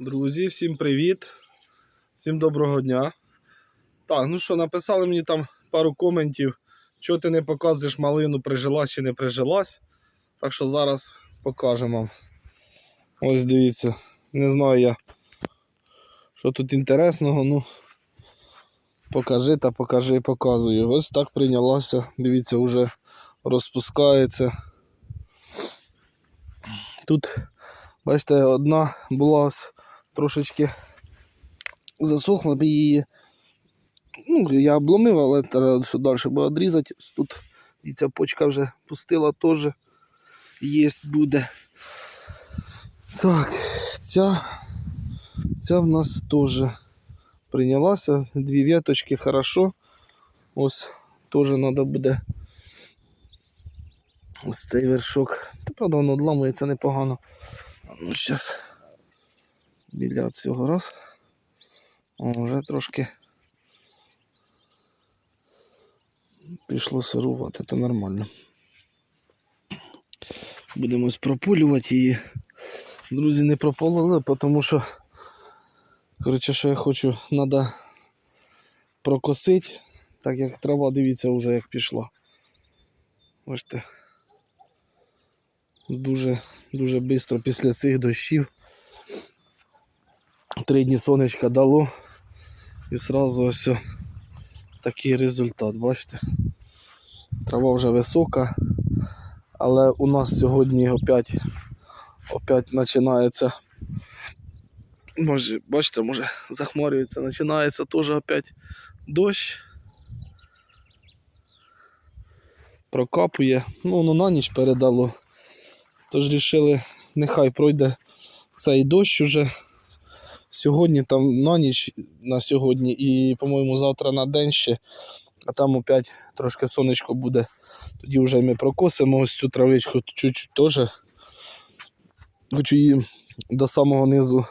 Друзі, всім привіт! Всім доброго дня. Так, ну що, написали мені там пару коментів, чого ти не показуєш малину, прижилась чи не прижилась. Так що зараз покажемо вам. Ось дивіться, не знаю я, що тут інтересного, ну покажи та покажи, і показую. Ось так прийнялася, дивіться, вже розпускається. Тут, бачите, одна була ось трошечки засохла б її. Ну, я обломив, але треба що далі буде відрізати. Тут і ця почка вже пустила теж. Єсть буде. Так, ця, ця в нас теж прийнялася. Дві веточки, хорошо. Ось теж треба буде. Ось цей вершок. Та правда воно odламується непогано. Ну, зараз біля цього раз. О, вже трошки пішло сирувати, то нормально. Будемо ось прополювати її. Друзі, не прополили, тому що, коротше, що я хочу, треба прокосити, так як трава, дивіться, вже як пішла. Бачите. Дуже, дуже швидко після цих дощів. Три дні сонечка дало і одразу ось такий результат, бачите? Трава вже висока, але у нас сьогодні опять, опять починається. Може, бачите, може захмарюється, починається теж опять дощ. Прокапує, ну воно на ніч передало. Тож рішили, нехай пройде цей дощ уже. Сьогодні там на ніч на сьогодні і, по-моєму, завтра на день ще, а там опять трошки сонечко буде. Тоді вже ми прокосимо ось цю травичку чуть-чуть теж. Хочу її до самого низу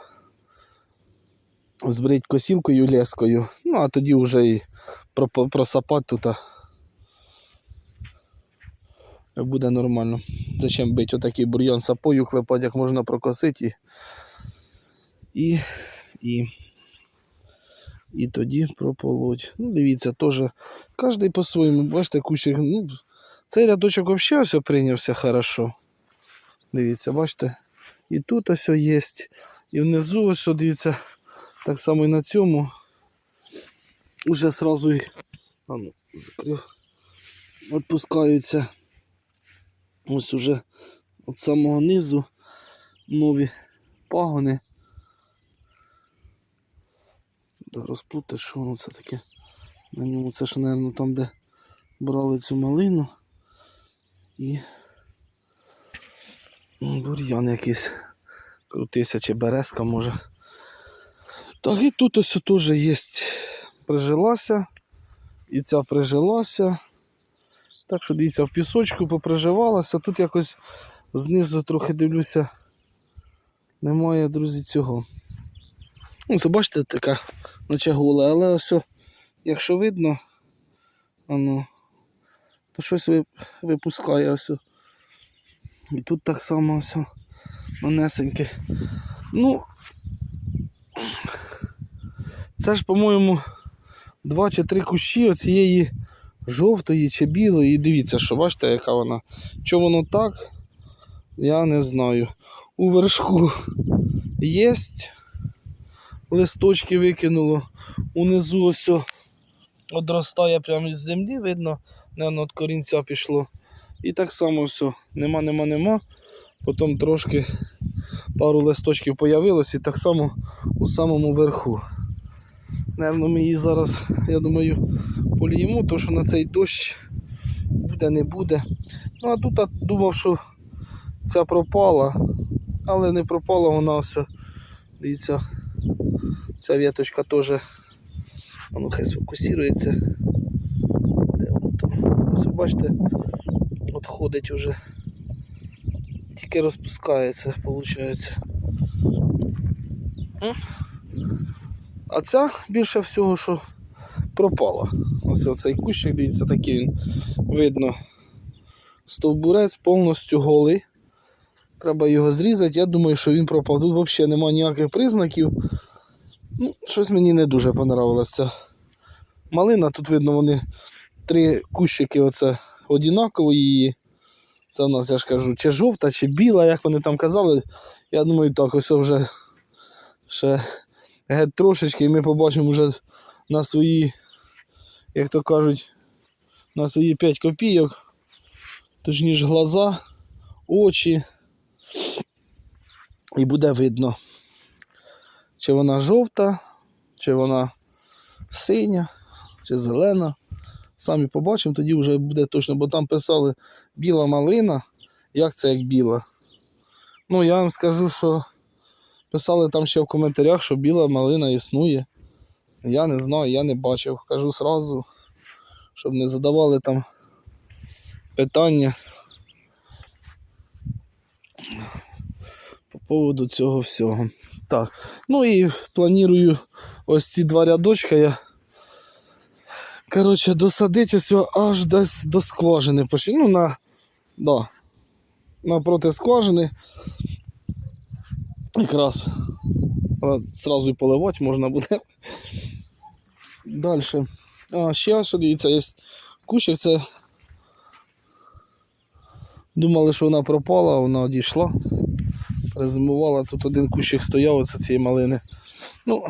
збрити косілкою лескою. Ну, а тоді вже і просапати тут. Буде нормально. Зачем бити отакий бур'ян сапою, клепати, як можна прокосити і, і, і, і тоді прополоть. Ну, дивіться, теж кожен по-своєму, бачите, кущик. Ну, цей рядочок взагалі все прийнявся хорошо. Дивіться, бачите? І тут ось є, і внизу ось, дивіться, так само і на цьому. Уже сразу і а ну, закрив. Відпускаються. Ось уже від самого низу нові пагони. Да, розплутати, що воно це таке. На ньому це ж, мабуть, там, де брали цю малину. І ну, бур'ян якийсь крутився, чи березка може. Так і тут ось теж є. Прижилася. І ця прижилася. Так що дивіться, в пісочку поприживалася. Тут якось знизу трохи дивлюся. Немає, друзі, цього. Ну, бачите, така наче гола, але ось, якщо видно, ану, то щось випускає ось. І тут так само ось манесеньке. Ну, це ж, по-моєму, два чи три кущі оцієї жовтої чи білої. І дивіться, що бачите, яка вона. Чому воно так? Я не знаю. У вершку є. Листочки викинуло. Унизу ось одростає прямо із землі, видно, не від корінця пішло. І так само все. Нема, нема, нема. Потім трошки пару листочків появилось і так само у самому верху. Наверно, ми її зараз, я думаю, поліємо, тому що на цей дощ буде, не буде. Ну а тут я думав, що ця пропала, але не пропала вона все. Дивіться, ця віточка теж. А ну хай сфокусується. Де воно там? Ось бачите, відходить уже. Тільки розпускається, виходить. А ця більше всього, що пропала. Ось оцей кущик, дивіться, такий він видно. Стовбурець повністю голий. Треба його зрізати. Я думаю, що він пропав. Тут взагалі немає ніяких признаків. Ну, щось мені не дуже понравилося. Малина, тут видно, вони три кущики оце однакові її. Це у нас, я ж кажу, чи жовта, чи біла, як вони там казали. Я думаю, так, ось вже ще геть трошечки, і ми побачимо вже на свої, як то кажуть, на свої 5 копійок. Точніше глаза, очі. І буде видно, чи вона жовта, чи вона синя, чи зелена. Самі побачимо, тоді вже буде точно, бо там писали біла малина. Як це як біла? Ну, я вам скажу, що писали там ще в коментарях, що біла малина існує. Я не знаю, я не бачив. Кажу сразу, щоб не задавали там питання по поводу цього всього. Так. Ну і планую ось ці два рядочка я. Коротше, досадити ось аж десь до скважини. почти. Ну, на. Да. Напроти скважини. Якраз зразу і поливати можна буде. Далі. А, ще ось дивіться, є кущик, це. Думали, що вона пропала, вона одійшла. Перезимувала. Тут один кущик стояв, оце цієї малини. Ну,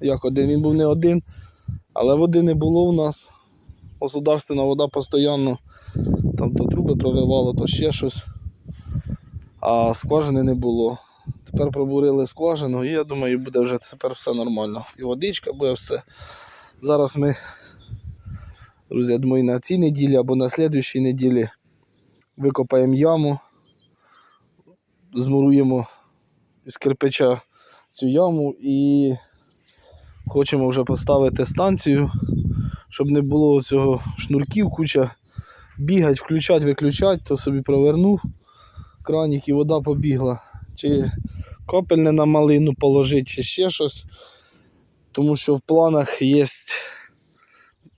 як один, він був не один, але води не було у нас. Государственна вода постійно там то труби проривало, то ще щось. А скважини не було. Тепер пробурили скважину і я думаю, буде вже тепер все нормально. І водичка буде все. Зараз ми, друзі, думаю, на цій неділі або на слідуючій неділі викопаємо яму, змуруємо із кирпича цю яму і хочемо вже поставити станцію, щоб не було цього шнурків, куча бігать, включать, виключать, то собі провернув кранік і вода побігла. Чи капельне на малину положити, чи ще щось. Тому що в планах є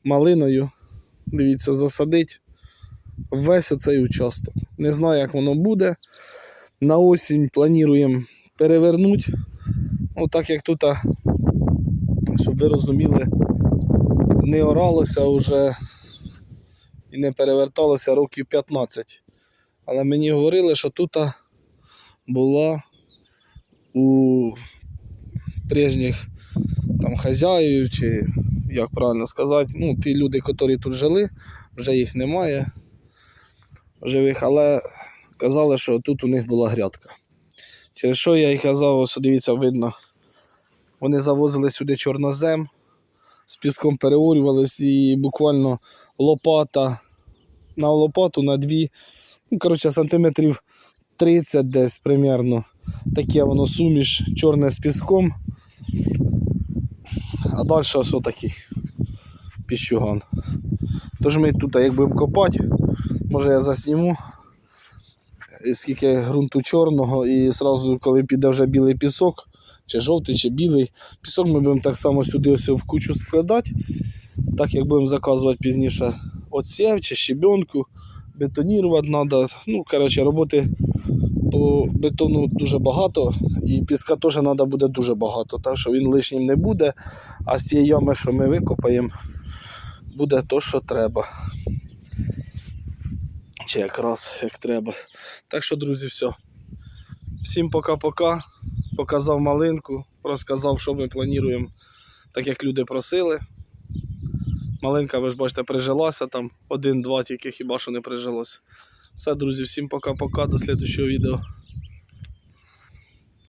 малиною, дивіться, засадить весь оцей участок. Не знаю, як воно буде. На осінь плануємо перевернути. Ну, так як тут, щоб ви розуміли, не оралося вже і не переверталося років 15. Але мені говорили, що тут була у прежніх там хазяїв, чи як правильно сказати, ну, ті люди, які тут жили, вже їх немає живих, але казали, що тут у них була грядка. Через що я і казав, ось дивіться, видно, вони завозили сюди чорнозем, з піском переорювались і буквально лопата на лопату на дві, ну, коротше, сантиметрів 30 десь примерно. Таке воно суміш чорне з піском. А далі ось отакий піщуган. Тож ми тут, як будемо копати, може я засніму, скільки ґрунту чорного, і одразу, коли піде вже білий пісок, чи жовтий, чи білий, пісок ми будемо так само сюди ось в кучу складати, так як будемо заказувати пізніше оцев чи щебенку, бетонувати треба. Ну, коротше, роботи по бетону дуже багато, і піска теж треба буде дуже багато, так що він лишнім не буде, а з цієї ями, що ми викопаємо, буде то, що треба. Чи якраз як треба. Так що, друзі, все. Всім пока-пока. Показав малинку, розказав, що ми плануємо, так як люди просили. Малинка, ви ж бачите, прижилася там один-два, тільки хіба що не прижилося. Все, друзі, всім пока-пока, до слідчого відео.